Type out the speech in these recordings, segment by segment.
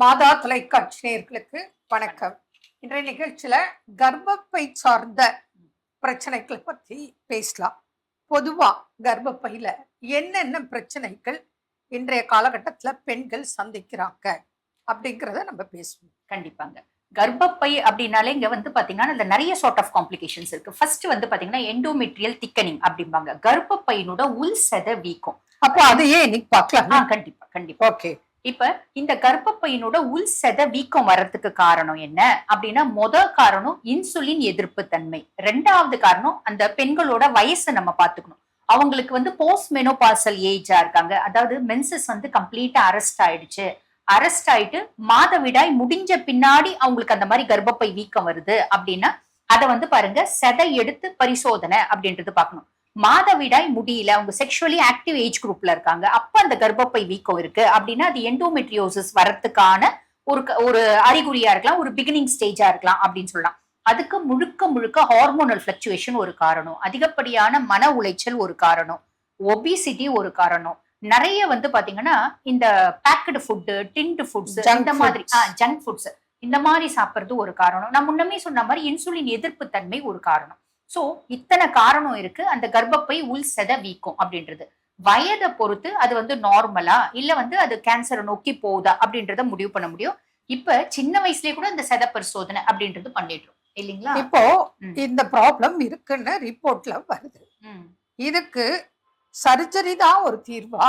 மாதா தொலைக்காட்சி நேயர்களுக்கு வணக்கம். இன்றைய நிகழ்ச்சியில கர்ப்பப்பை சார்ந்த பிரச்சனைகளை பத்தி பேசலாம். பொதுவா கர்ப்பப்பையில என்னென்ன பிரச்சனைகள் இன்றைய காலகட்டத்துல பெண்கள் சந்திக்கிறாங்க அப்படிங்கிறத நம்ம பேசுவோம். கண்டிப்பாங்க. கர்ப்பப்பை அப்படின்னாலே இங்க வந்து பாத்தீங்கன்னா அதுல நிறைய சார்ட் ஆஃப் காம்ப்ளிகேஷன்ஸ் இருக்கு. ஃபர்ஸ்ட் வந்து பாத்தீங்கன்னா எண்டோமெட்ரியல் திக்கனிங் அப்படிம்பாங்க. கர்ப்பப்பையினோட உள் செத வீக்கம். அப்போ அதையே இன்னைக்கு பார்க்கலாம் கண்டிப்பா கண்டிப்பா. ஓகே இப்ப இந்த கர்ப்பப்பையினோட உள் செத வீக்கம் வர்றதுக்கு காரணம் என்ன? அப்படின்னா முத காரணம் இன்சுலின் எதிர்ப்பு தன்மை. ரெண்டாவது காரணம் அந்த பெண்களோட வயசை நம்ம பாத்துக்கணும் அவங்களுக்கு வந்து போஸ்ட் மெனோபாசல் ஏஜா இருக்காங்க. அதாவது மென்சஸ் வந்து கம்ப்ளீட்டா அரெஸ்ட் ஆயிடுச்சு. அரெஸ்ட் ஆயிட்டு மாதவிடாய் முடிஞ்ச பின்னாடி அவங்களுக்கு அந்த மாதிரி கர்ப்பப்பை வீக்கம் வருது அப்படின்னா அதை வந்து பாருங்க செதை எடுத்து பரிசோதனை அப்படின்றது பார்க்கணும். மாதவிடாய் முடியல அவங்க செக்ஷுவலி ஆக்டிவ் ஏஜ் குரூப்ல இருக்காங்க. அப்ப அந்த கர்ப்பப்பை வீக்கம் இருக்கு. அப்படின்னா அது எண்டோமெட்ரியோசிஸ் வரத்துக்கான ஒரு ஒரு அறிகுறியா இருக்கலாம் ஒரு பிகினிங் ஸ்டேஜா இருக்கலாம் அப்படின்னு சொல்லலாம். அதுக்கு முழுக்க முழுக்க ஹார்மோனல் ஃபிளக்சுவேஷன் ஒரு காரணம். அதிகப்படியான மன உளைச்சல் ஒரு காரணம். ஒபிசிட்டி ஒரு காரணம். நிறைய வந்து பாத்தீங்கன்னா இந்த பேக்கடு ஃபுட்டு டின்டு ஃபுட்ஸ் இந்த மாதிரி. ஜங்க் ஃபுட்ஸ் இந்த மாதிரி சாப்பிடுறது ஒரு காரணம். நான் முன்னமே சொன்ன மாதிரி இன்சுலின் எதிர்ப்பு தன்மை ஒரு காரணம். சோ இத்தனை காரணம் இருக்கு. அந்த கர்ப்பப்பை உள் செத வீக்கம் அப்படின்றது. வயதை பொறுத்து அது வந்து நார்மலா இல்ல வந்து அது கேன்சரை நோக்கி போகுதா அப்படின்றத முடிவு பண்ண முடியும். இப்ப சின்ன வயசுலயே கூட இந்த செத பரிசோதனை அப்படின்றது பண்ணிடுறோம். இல்லைங்களா? இப்போ. இந்த ப்ராப்ளம் இருக்குன்னு ரிப்போர்ட்ல வருது. இதுக்கு சர்ஜரி தான் ஒரு தீர்வா?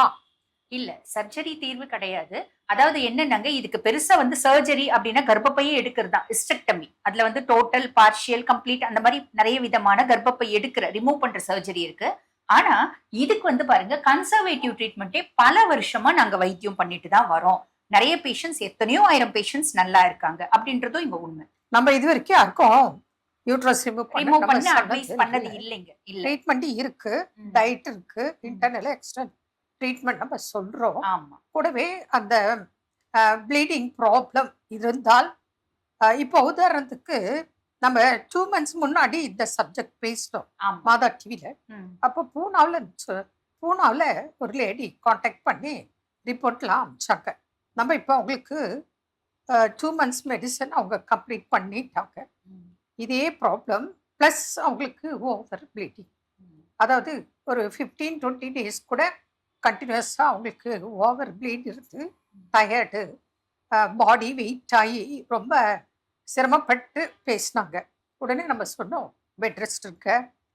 இல்ல சர்ஜரி தீர்வு கிடையாது. அதாவது என்னன்னாங்க இதுக்கு பெருசா வந்து சர்ஜரி அப்படின்னா கர்ப்பப்பையே எடுக்கிறது தான் ஹிஸ்டெக்டமி அதுல வந்து டோட்டல் பார்ஷியல் கம்ப்ளீட் அந்த மாதிரி நிறைய விதமான கர்ப்பப்பை எடுக்கிற ரிமூவ் பண்ற சர்ஜரி இருக்கு. ஆனா இதுக்கு வந்து பாருங்க கன்சர்வேட்டிவ் ட்ரீட்மெண்ட்டே பல வருஷமா நாங்க வைத்தியம் பண்ணிட்டு தான் வரோம். நிறைய பேஷண்ட்ஸ் எத்தனையோ ஆயிரம் பேஷண்ட்ஸ் நல்லா இருக்காங்க அப்படின்றதும் இங்க உண்மை. நம்ம இது வரைக்கும் யாருக்கும் யூட்ரஸ் ரிமூவ் ரிமூவ் பண்ண அட்வைஸ் பண்ணது இல்லைங்க. இல்ல. ட்ரீட்மெண்ட் இருக்கு. டயட் இருக்கு இன்டர்னல் எக்ஸ்டர்னல் ட்ரீட்மெண்ட் நம்ம சொல்றோம். ஆமா. கூடவே அந்த ப்ளீடிங் ப்ராப்ளம் இருந்தால் இப்போ உதாரணத்துக்கு நம்ம டூ மந்த்ஸ் முன்னாடி இந்த சப்ஜெக்ட் பேசினோம் மாதா டிவியில. அப்போ பூனாவில் பூனாவில் ஒரு லேடி காண்டாக்ட் பண்ணி ரிப்போர்ட்லாம் அமிச்சாங்க. நம்ம இப்போ அவங்களுக்கு டூ மந்த்ஸ் மெடிசன் அவங்க கம்ப்ளீட் பண்ணிட்டாங்க. இதே ப்ராப்ளம் ப்ளஸ் அவங்களுக்கு ஓவர் ப்ளீடிங். அதாவது ஒரு ஃபிஃப்டீன் டுவெண்ட்டி டேஸ் கூட கண்டினியூஸாக அவங்களுக்கு ஓவர் ப்ளீட் இருந்து டயர்டு பாடி வெயிட் ஆகி ரொம்ப சிரமப்பட்டு பேசினாங்க. உடனே நம்ம சொன்னோம் பெட் ரெஸ்ட் இருக்க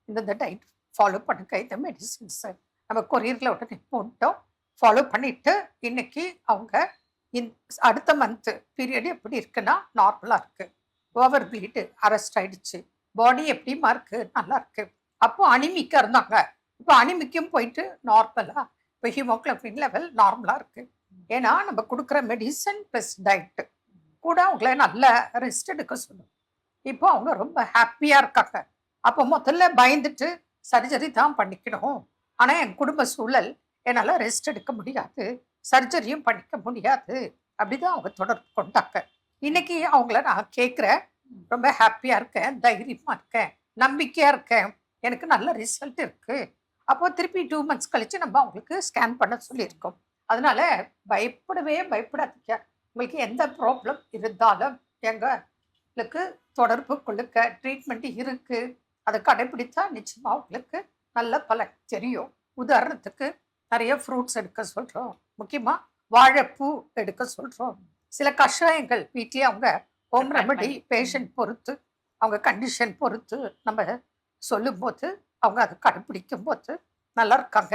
இந்தந்த டயட் ஃபாலோ பண்ணுங்க இந்த மெடிசின்ஸை நம்ம கொரியரில் உடனே போட்டோம். ஃபாலோ பண்ணிட்டு இன்னைக்கு அவங்க இந் அடுத்த மந்த்து பீரியட் எப்படி இருக்குன்னா நார்மலாக இருக்குது ஓவர் ப்ளீடு அரெஸ்ட் ஆகிடுச்சு பாடி எப்படிமா இருக்கு? நல்லா இருக்குது அப்போது அனிமிக்கா இருந்தாங்க. இப்போ அனிமிக்கும் போயிட்டு நார்மலாக இப்போ ஹீமோக்ளோபின் லெவல் நார்மலாக இருக்குது ஏன்னா நம்ம கொடுக்குற மெடிசன் ப்ளஸ் டயட்டு கூட அவங்கள நல்ல ரெஸ்ட் எடுக்க சொல்லும். இப்போ அவங்க ரொம்ப ஹாப்பியாக இருக்காங்க. அப்போ முதல்ல பயந்துட்டு சர்ஜரி தான் பண்ணிக்கணும். ஆனால் என் குடும்ப சூழல் என்னால் ரெஸ்ட் எடுக்க முடியாது. சர்ஜரியும் பண்ணிக்க முடியாது. அப்படிதான் அவங்க தொடர்பு கொண்டாங்க. இன்னைக்கு அவங்கள நான் கேட்குறேன் ரொம்ப ஹாப்பியாக இருக்கேன். தைரியமாக இருக்கேன். நம்பிக்கையாக இருக்கேன். எனக்கு நல்ல ரிசல்ட் இருக்குது அப்போ திருப்பி டூ மந்த்ஸ் கழிச்சு நம்ம அவங்களுக்கு ஸ்கேன் பண்ண சொல்லியிருக்கோம். அதனால பயப்படவே பயப்படாதீங்க. உங்களுக்கு எந்த ப்ராப்ளம் இருந்தாலும் எங்களுக்கு தொடர்பு கொள்ளுக்க ட்ரீட்மெண்ட் இருக்கு. அதை கடைபிடித்தா நிச்சயமா உங்களுக்கு நல்ல பலன் தெரியும். உதாரணத்துக்கு நிறைய ஃப்ரூட்ஸ் எடுக்க சொல்றோம். முக்கியமா வாழைப்பூ எடுக்க சொல்றோம். சில கஷாயங்கள் வீட்லயே அவங்க ஹோம் ரெமடி. பேஷண்ட் பொறுத்து அவங்க கண்டிஷன் பொறுத்து நம்ம சொல்லும்போது அவங்க அதை கடைப்பிடிக்கும் போது நல்லா இருக்காங்க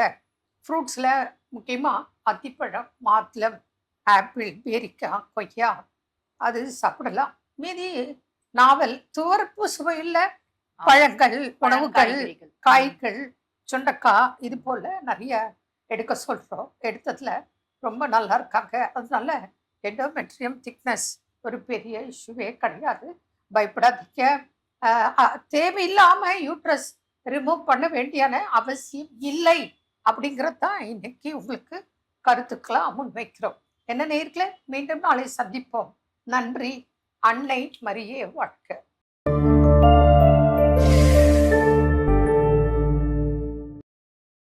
ஃப்ரூட்ஸில் முக்கியமாக அத்திப்பழம் மாதுளம் ஆப்பிள் பேரிக்காய் கொய்யா அது சாப்பிடலாம். மீதி நாவல் துவர்ப்பு சுவையில் பழங்கள் உணவுகள். காய்கள் சுண்டக்காய் இது போல நிறைய எடுக்க சொல்கிறோம் எடுத்ததுல ரொம்ப நல்லா இருக்காங்க அதனால எண்டோமெட்ரியம் திக்னஸ் ஒரு பெரிய இஷ்யூவே கிடையாது. பயப்படாதீங்க. அஹ், அஹ், தேவையில்லாம யூட்ரஸ் ரிமூவ் பண்ண வேண்டியான அவசியம் இல்லை அப்படிங்கிறது தான் இன்னைக்கு உங்களுக்கு கருத்துக்களாக முன்வைக்கிறோம் என்ன நேர்களை மீண்டும் நாளை சந்திப்போம். நன்றி. அன்னை மரியே வாழ்க்கை